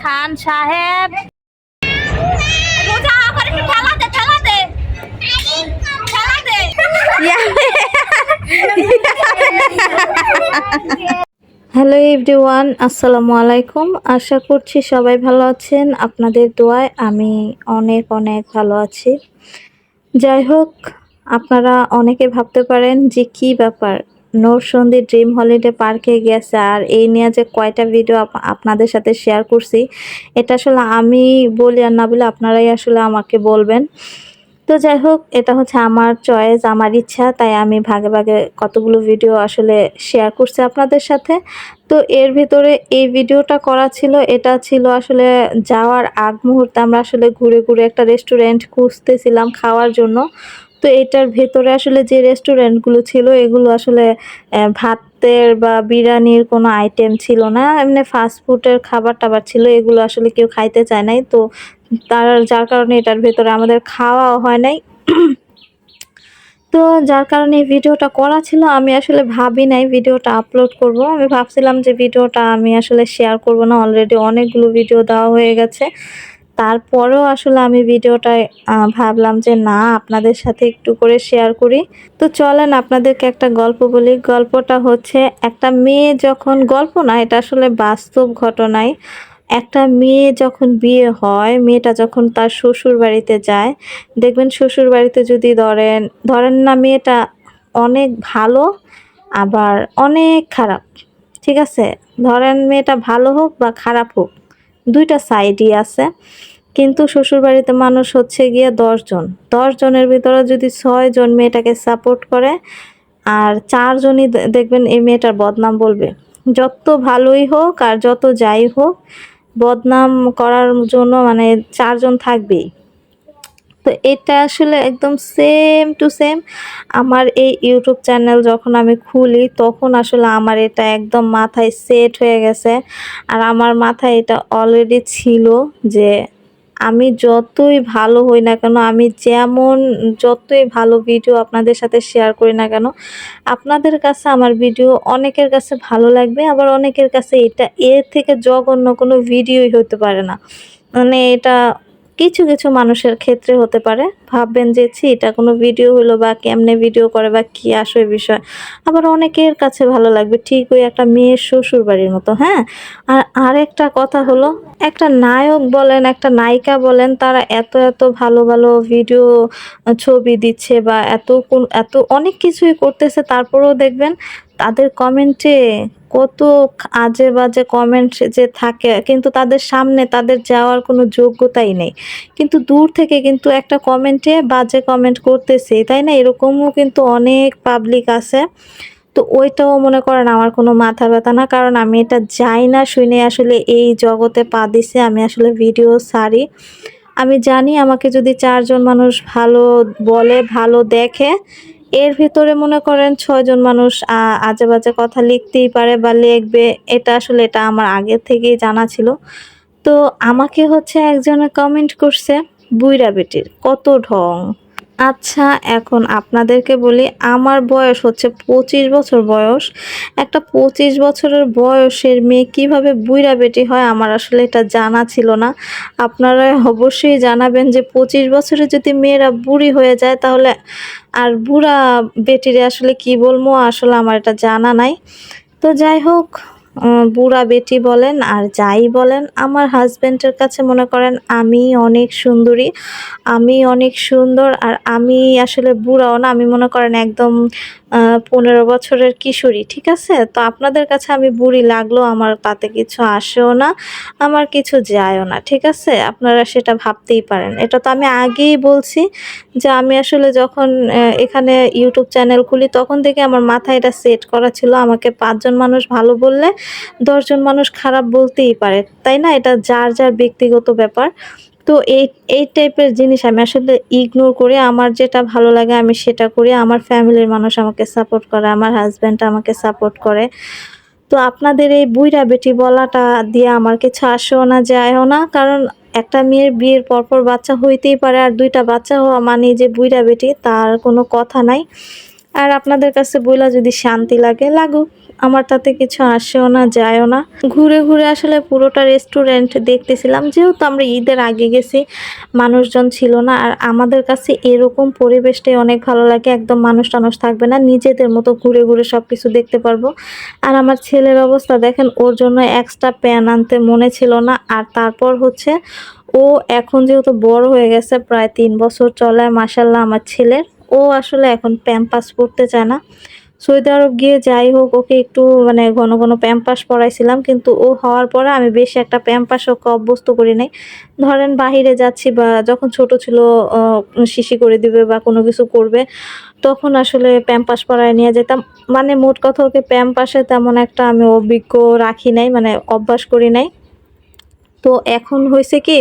খান সাহেব। Hello everyone আসসালামু আলাইকুম। আশা করছি সবাই ভালো আছেন। আপনাদের দোয়ায় আমি অনেক অনেক ভালো আছি। যাই হোক আপনারা অনেকে ভাবতে পারেন যে কি ব্যাপার? নৌসন্দি ড্রিম হলিডে পার্কে গেছে আর এই নিয়ে যে কয়টা ভিডিও আপ- আপনাদের সাথে শেয়ার করছি, এটা আসলে আমি বলি আর না বলে আপনারাই আসলে আমাকে বলবেন। তো যাই হোক, এটা হচ্ছে আমার চয়েস আমার ইচ্ছা, তাই আমি ভাগে ভাগে কতগুলো ভিডিও আসলে শেয়ার করছি আপনাদের সাথে। তো এর ভিতরে এই ভিডিওটা করা ছিল, এটা ছিল আসলে যাওয়ার আগ মুহূর্তে আমরা আসলে ঘুরে ঘুরে একটা রেস্টুরেন্ট খুঁজতেছিলাম খাওয়ার জন্য। তো এটার ভেতরে আসলে যে রেস্টুরেন্টগুলো ছিল, এগুলো আসলে ভাতের বা বিরিয়ানির কোনো আইটেম ছিল না। এমনি ফাস্টফুডের খাবার টাবার ছিল, এগুলো আসলে কেউ খাইতে চায় নাই। তো তার, যার কারণে এটার ভেতরে আমাদের খাওয়াও হয় নাই। তো যার কারণে ভিডিওটা করা ছিল, আমি আসলে ভাবি নাই ভিডিওটা আপলোড করব। আমি ভাবছিলাম যে ভিডিওটা আমি আসলে শেয়ার করব না অলরেডি অনেকগুলো ভিডিও দেওয়া হয়ে গেছে। তারপরেও আসলে আমি ভিডিওটায় ভাবলাম যে না, আপনাদের সাথে একটু করে শেয়ার করি। তো চলেন আপনাদেরকে একটা গল্প বলি। গল্পটা হচ্ছে, একটা মেয়ে যখন, গল্প না, এটা আসলে বাস্তব ঘটনায় একটা মেয়ে যখন বিয়ে হয়, মেয়েটা যখন তার শ্বশুর বাড়িতে যায়, দেখবেন শ্বশুর বাড়িতে যদি ধরেন ধরেন না মেয়েটা অনেক ভালো, আবার অনেক খারাপ, ঠিক আছে? ধরেন মেয়েটা ভালো হোক বা খারাপ হোক দুইটা সাইডই আছে। কিন্তু শ্বশুরবাড়িতে মানুষ হচ্ছে গিয়ে দশজন। দশজনের ভিতরে যদি ছয় জন মেয়েটাকে সাপোর্ট করে, আর চারজনই দেখবেন এই মেয়েটার বদনাম বলবে। যত ভালোই হোক আর যত যাই হোক, বদনাম করার জন্য মানে চারজন থাকবেই। তো এটা আসলে একদম সেম টু সেম আমার এই ইউটিউব চ্যানেল যখন আমি খুলি, তখন আসলে আমার এটা একদম মাথায় সেট হয়ে গেছে। আর আমার মাথায় এটা অলরেডি ছিল যে আমি যতই ভালো হই না কেন, আমি যেমন যতই ভালো ভিডিও আপনাদের সাথে শেয়ার করি না কেন, আপনাদের কাছে আমার ভিডিও অনেকের কাছে ভালো লাগবে, আবার অনেকের কাছে এটা এর থেকে জঘন্য কোনো ভিডিওই হতে পারে না। মানে এটা কিছু কিছু মানুষের ক্ষেত্রে হতে পারে। ভাববেন যে, ছি, এটা কোনো ভিডিও হলো বা কেমনে ভিডিও করে বা কি আসে বিষয়? আবার অনেকের কাছে ভালো লাগবে, ঠিক ওই একটা মেয়ের শ্বশুর বাড়ির মতো হ্যাঁ? আর আরেকটা কথা হলো, একটা নায়ক বলেন, একটা নায়িকা বলেন, তারা এত এত ভালো ভালো ভিডিও ছবি দিচ্ছে বা এত কোন- এত অনেক কিছুই করতেছে, তারপরেও দেখবেন তাদের কমেন্টে কত আজে বাজে কমেন্ট যে থাকে, কিন্তু তাদের সামনে তাদের যাওয়ার কোনো যোগ্যতাই নেই। কিন্তু দূর থেকে কিন্তু একটা কমেন্টে বাজে কমেন্ট করতেছে, তাই না? এরকমও কিন্তু অনেক পাবলিক আছে। তো ওইটাও মনে করেন আমার কোনো মাথা ব্যথা না, কারণ আমি এটা যাই না শুনে আসলে এই জগতে পা দিছে, আমি আসলে ভিডিও সারি আমি জানি আমাকে যদি চারজন মানুষ ভালো বলে, ভালো দেখে এর ভিতরে মনে করেন ছয়জন মানুষ আজে বাজে কথা লিখতেই পারে বা লিখবে। এটা আসলে এটা আমার আগে থেকেই জানা ছিল। তো আমাকে হচ্ছে একজনে কমেন্ট করছে বুইরা বেটির, কত ঢং। আচ্ছা এখন আপনাদেরকে বলি, আমার বয়স হচ্ছে পঁচিশ বছর বয়স। একটা পঁচিশ বছরের বয়সের মেয়ে কীভাবে বুইরা বেটি হয় আমার আসলে এটা জানা ছিল না। আপনারা অবশ্যই জানাবেন যে পঁচিশ বছরে যদি মেয়েরা বুড়ি হয়ে যায় তাহলে আর বুড়া বেটিরে আসলে কি বলব, আসলে আমার এটা জানা নাই। তো যাই হোক বুড়া বেটি বলেন আর যাই বলেন, আমার হাজব্যান্ডের কাছে মনে করেন আমি অনেক সুন্দরী, আমি অনেক সুন্দর আর আমি আসলে বুড়াও না, আমি মনে করেন একদম পনেরো বছরের কিশোরী, ঠিক আছে? তো আপনাদের কাছে আমি বুড়ি লাগল আমার তাতে কিছু আসেও না, আমার কিছু যায়ও না, ঠিক আছে? আপনারা সেটা ভাবতেই পারেন। এটা তো আমি আগেই বলছি যে আমি আসলে যখন এখানে ইউটিউব চ্যানেল খুলি, তখন থেকে আমার মাথায় এটা সেট করা ছিল, আমাকে পাঁচজন মানুষ ভালো বললে দশজন মানুষ খারাপ বলতেই পারে, তাই না? এটা যার যার ব্যক্তিগত ব্যাপার। তো এই এই টাইপের জিনিস আমি আসলে ইগনোর করে। আমার যেটা ভালো লাগে আমি সেটা করি। আমার ফ্যামিলির মানুষ আমাকে সাপোর্ট করে, আমার হাজব্যান্ড আমাকে সাপোর্ট করে। তো আপনাদের এই বুইরা বেটি বলাটা দিয়ে আমার কিছু আসেও না, যায়ও না। কারণ একটা মেয়ের বিয়ের পরপর বাচ্চা হইতেই পারে, আর দুইটা বাচ্চা হওয়া মানে যে বুইরা বেটি, তার কোনো কথা নাই। আর আপনাদের কাছে বইলা যদি শান্তি লাগে, লাগুক। আমার তাতে কিছু আসেও না, যায়ও না। ঘুরে ঘুরে আসলে পুরোটা রেস্টুরেন্ট দেখতেছিলাম, যেহেতু আমরা ঈদের আগে গেছি, মানুষজন ছিল না। আর আমাদের কাছে এরকম পরিবেশটাই অনেক ভালো লাগে, একদম মানুষ টানুষ থাকবে না, নিজেদের মতো ঘুরে ঘুরে সব কিছু দেখতে পারব। আর আমার ছেলের অবস্থা দেখেন, ওর জন্য এক্সট্রা প্যান আনতে মনে ছিল না। আর তারপর হচ্ছে, ও এখন যেহেতু বড় হয়ে গেছে, প্রায় তিন বছর চলে মাসাল্লাহ আমার ছেলের। ও আসলে এখন প্যাম্পাস পড়তে চায় না। সৌদি আরব গিয়ে যাই হোক, ওকে একটু মানে ঘন ঘন প্যাম্পাস পড়াইছিলাম, কিন্তু ও হওয়ার পরে আমি বেশি একটা প্যাম্পাস ওকে অভ্যস্ত করি নাই। ধরেন বাহিরে যাচ্ছি বা যখন ছোট ছিল শিশি করে দিবে বা কোনো কিছু করবে, তখন আসলে প্যাম্পাস পড়ায় নিয়ে যেতাম। মানে মোট কথা ওকে প্যাম্পাসে তেমন একটা আমি অভিজ্ঞ রাখি নাই মানে অভ্যাস করি নাই। তো এখন হয়েছে কি,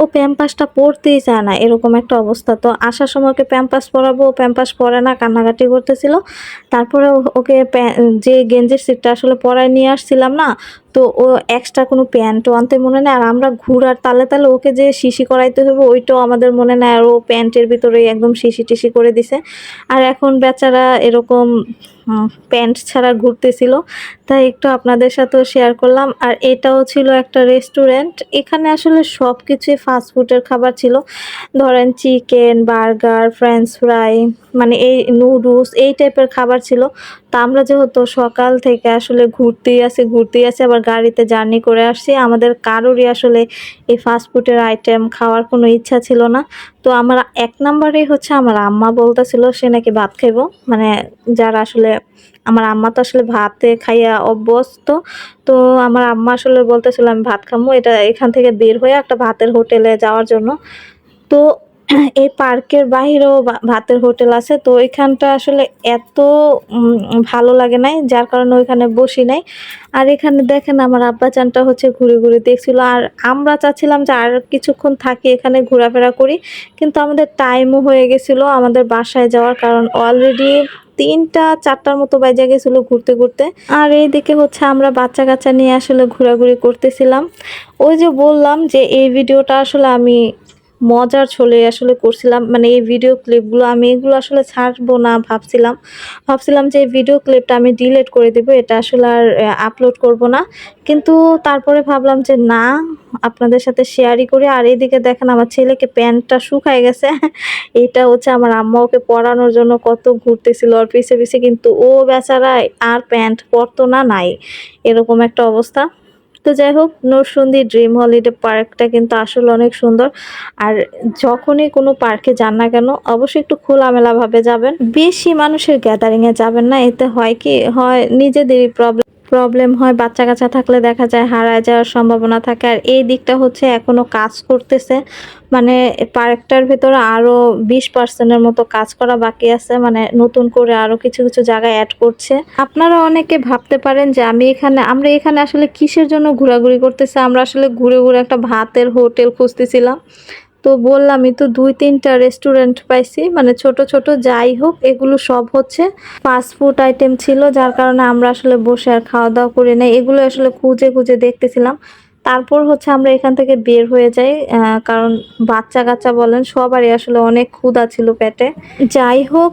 ও প্যাম্পাসটা পড়তেই চায় না, এরকম একটা অবস্থা। তো আসার সময় ওকে প্যাম্পাস পরাবো ও প্যাম্পাস পরে না, কান্নাকাটি করতেছিল। তারপরে ওকে যে গেঞ্জির সিটটা আসলে পরায় নিয়ে আসছিলাম না তো ও এক্সট্রা কোনো প্যান্টও আনতে মনে নেই আর আমরা ঘুরার তালে তালে ওকে যে শিশি করাইতে হবে ওইটাও আমাদের মনে নেয়। আর ও প্যান্টের ভিতরে একদম শিশি টিশি করে দিছে। আর এখন বেচারা এরকম প্যান্ট ছাড়া ঘুরতেছিল। তাই একটু আপনাদের সাথেও শেয়ার করলাম। আর এটাও ছিল একটা রেস্টুরেন্ট এখানে আসলে সব কিছুই ফাস্টফুডের খাবার ছিল। ধরেন চিকেন বার্গার ফ্রেঞ্চ ফ্রাই মানে এই নুডলস এই টাইপের খাবার ছিল। তা আমরা যেহেতু সকাল থেকে আসলে ঘুরতেই আসি ঘুরতেই আসি আবার গাড়িতে জার্নি করে আসছি। আমাদের কারোরই আসলে এই ফাস্টফুডের আইটেম খাওয়ার কোনো ইচ্ছা ছিল না। তো আমার এক নম্বরেই হচ্ছে আমার আম্মা বলতেছিল, সে নাকি ভাত খাইবো? মানে যারা আসলে, আমার আম্মা তো আসলে ভাতে খাইয়া অভ্যস্ত। তো আমার আম্মা আসলে বলতেছিল, আমি ভাত খামো, এটা এখান থেকে বের হয়ে একটা ভাতের হোটেলে যাওয়ার জন্য। তো এই পার্কের বাহিরেও ভাতের হোটেল আছে। তো এখানটা আসলে এত ভালো লাগে নাই, যার কারণে ওইখানে বসি নাই। আর এখানে দেখেন আমার আব্বা চানটা হচ্ছে ঘুরে ঘুরে দেখছিল। আর আমরা চাচ্ছিলাম যে আর কিছুক্ষণ থাকি এখানে ঘোরাফেরা করি, কিন্তু আমাদের টাইমও হয়ে গেছিল আমাদের বাসায় যাওয়ার কারণ অলরেডি তিনটা, চারটার মতো বাজে গেছিল ঘুরতে ঘুরতে। আর এইদিকে হচ্ছে আমরা বাচ্চা কাচ্চা নিয়ে আসলে ঘোরাঘুরি করতেছিলাম। ওই যে বললাম যে এই ভিডিওটা আসলে আমি মজার ছলে আসলে করছিলাম। মানে এই ভিডিও ক্লিপগুলো আমি এগুলো আসলে ছাড়বো না ভাবছিলাম। ভাবছিলাম যে ভিডিও ক্লিপটা আমি ডিলিট করে দেবো, এটা আসলে আর আপলোড করব না। কিন্তু তারপরে ভাবলাম যে না, আপনাদের সাথে শেয়ারই করি। আর এইদিকে দেখেন আমার ছেলেকে প্যান্টটা শুকায় গেছে। এটা হচ্ছে আমার আম্মা ওকে পরানোর জন্য কত ঘুরতেছিল আর পিছে পিছে। কিন্তু ও বেচারা আর প্যান্ট পরতো না, নাই। এরকম একটা অবস্থা। তো যাই হোক, নরসুন্দি ড্রিম হলিডে পার্কটা কিন্তু আসলে অনেক সুন্দর। আর যখনই কোনো পার্কে যান না কেন, অবশ্যই একটু খোলামেলাভাবে যাবেন। বেশি মানুষের গ্যাদারিংয়ে যাবেন না, এতে হয় কি, হয় নিজেদেরই প্রবলেম প্রবলেম হয় বাচ্চা কাচ্চা থাকলে দেখা যায় হারায় যাওয়ার সম্ভাবনা থাকে। আর এই দিকটা হচ্ছে এখনও কাজ করতেছে। মানে পার্কটার ভেতরে আরও বিশ পার্সেন্টের মতো কাজ করা বাকি আছে। মানে নতুন করে আরও কিছু কিছু জায়গায় অ্যাড করছে। আপনারা অনেকে ভাবতে পারেন যে আমি এখানে, আমরা এখানে আসলে কিসের জন্য ঘোরাঘুরি করতেছি? আমরা আসলে ঘুরে ঘুরে একটা ভাতের হোটেল খুঁজতেছিলাম। তো বললামই তো দুই, তিনটা রেস্টুরেন্ট পাইছি। মানে ছোট ছোট যাই হোক, এগুলো সব হচ্ছে ফাস্ট ফুড আইটেম ছিল, যার কারণে আমরা আসলে বসে আর খাওয়া দাওয়া করি নাই। এগুলো আসলে খুঁজে খুঁজে দেখতেছিলাম। তারপর হচ্ছে আমরা এখান থেকে বের হয়ে যাই কারণ বাচ্চা কাচ্চা বলেন, সবারই আসলে অনেক ক্ষুধা ছিল পেটে। যাই হোক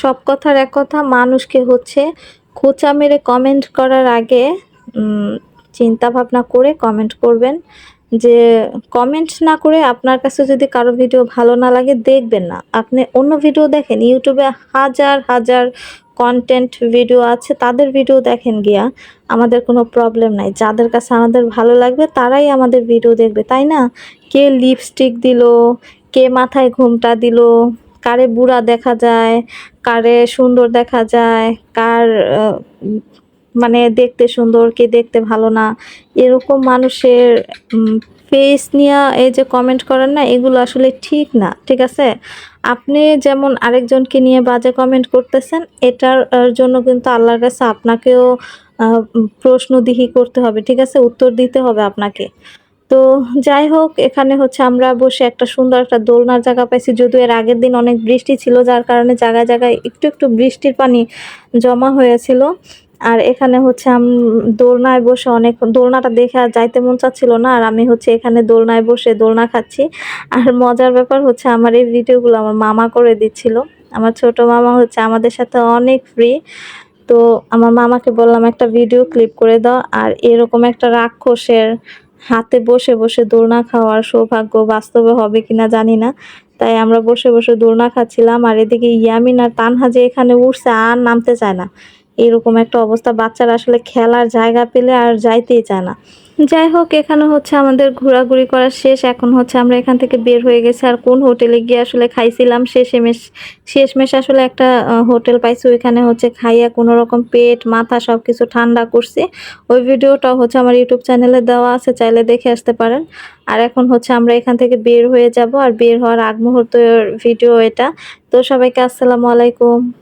সব কথার এক কথা, মানুষকে হচ্ছে খোঁচা মেরে কমেন্ট করার আগে চিন্তা ভাবনা করে কমেন্ট করবেন। যে কমেন্ট না করে আপনার কাছে যদি কারও ভিডিও ভালো না লাগে, দেখবেন না। আপনি অন্য ভিডিও দেখেন ইউটিউবে হাজার হাজার কন্টেন্ট ভিডিও আছে, তাদের ভিডিও দেখেন গিয়া, আমাদের কোনো প্রবলেম নাই। যাদের কাছে আমাদের ভালো লাগবে, তারাই আমাদের ভিডিও দেখবে, তাই না? কে লিপস্টিক দিল, কে মাথায় ঘুমটা দিল, কারে বুড়া দেখা যায়, কারে সুন্দর দেখা যায়, কার মানে দেখতে সুন্দর, কে দেখতে ভালো না, এরকম মানুষের ফেস নিয়ে এই যে কমেন্ট করেন না, এগুলো আসলে ঠিক না, ঠিক আছে? আপনি যেমন আরেকজনকে নিয়ে বাজে কমেন্ট করতেছেন, এটার জন্য কিন্তু আল্লাহর কাছে আপনাকেও প্রশ্নদিহি করতে হবে, ঠিক আছে? উত্তর দিতে হবে আপনাকে। তো যাই হোক, এখানে হচ্ছে আমরা বসে একটা সুন্দর একটা দোলনার জায়গা পাইছি, যদিও এর আগের দিন অনেক বৃষ্টি ছিল, যার কারণে জায়গায় জায়গায় একটু একটু বৃষ্টির পানি জমা হয়েছিল। আর এখানে হচ্ছে আম, দোলনায় বসে অনেক, দোলনাটা দেখে আর যাইতে মন চাচ্ছিল না, আর আমি হচ্ছে এখানে দোলনায় বসে দোলনা খাচ্ছি। আর মজার ব্যাপার হচ্ছে আমার এই ভিডিওগুলো আমার মামা করে দিচ্ছিল। আমার ছোট মামা হচ্ছে আমাদের সাথে অনেক ফ্রি তো আমার মামাকে বললাম, একটা ভিডিও ক্লিপ করে দাও। আর এরকম একটা রাক্ষসের হাতে বসে বসে দোলনা খাওয়ার সৌভাগ্য বাস্তবে হবে কিনা জানি না। তাই আমরা বসে বসে দোলনা খাচ্ছিলাম, আর এদিকে ইয়ামিন আর তানহা যে এখানে উঠছে, আর নামতে চায় না। এরকম একটা অবস্থা। বাচ্চারা আসলে খেলার জায়গা পেলে আর যাইতেই চায় না। যাই হোক, এখানে হচ্ছে আমাদের ঘোরাঘুরি করা শেষ। এখন হচ্ছে আমরা এখান থেকে বের হয়ে গেছি আর কোন হোটেলে গিয়ে আসলে খাইছিলাম? শেষমেশ শেষমেশ আসলে একটা হোটেল পাইছি। ওইখানে হচ্ছে খাইয়া কোনো রকম পেট, মাথা সব কিছু ঠান্ডা করছি। ওই ভিডিওটা হচ্ছে আমার ইউটিউব চ্যানেলে দেওয়া আছে, চাইলে দেখে আসতে পারেন। আর এখন হচ্ছে আমরা এখান থেকে বের হয়ে যাব। আর বের হওয়ার আগ মুহূর্তের ভিডিও এটা। তো সবাইকে আসসালামু আলাইকুম।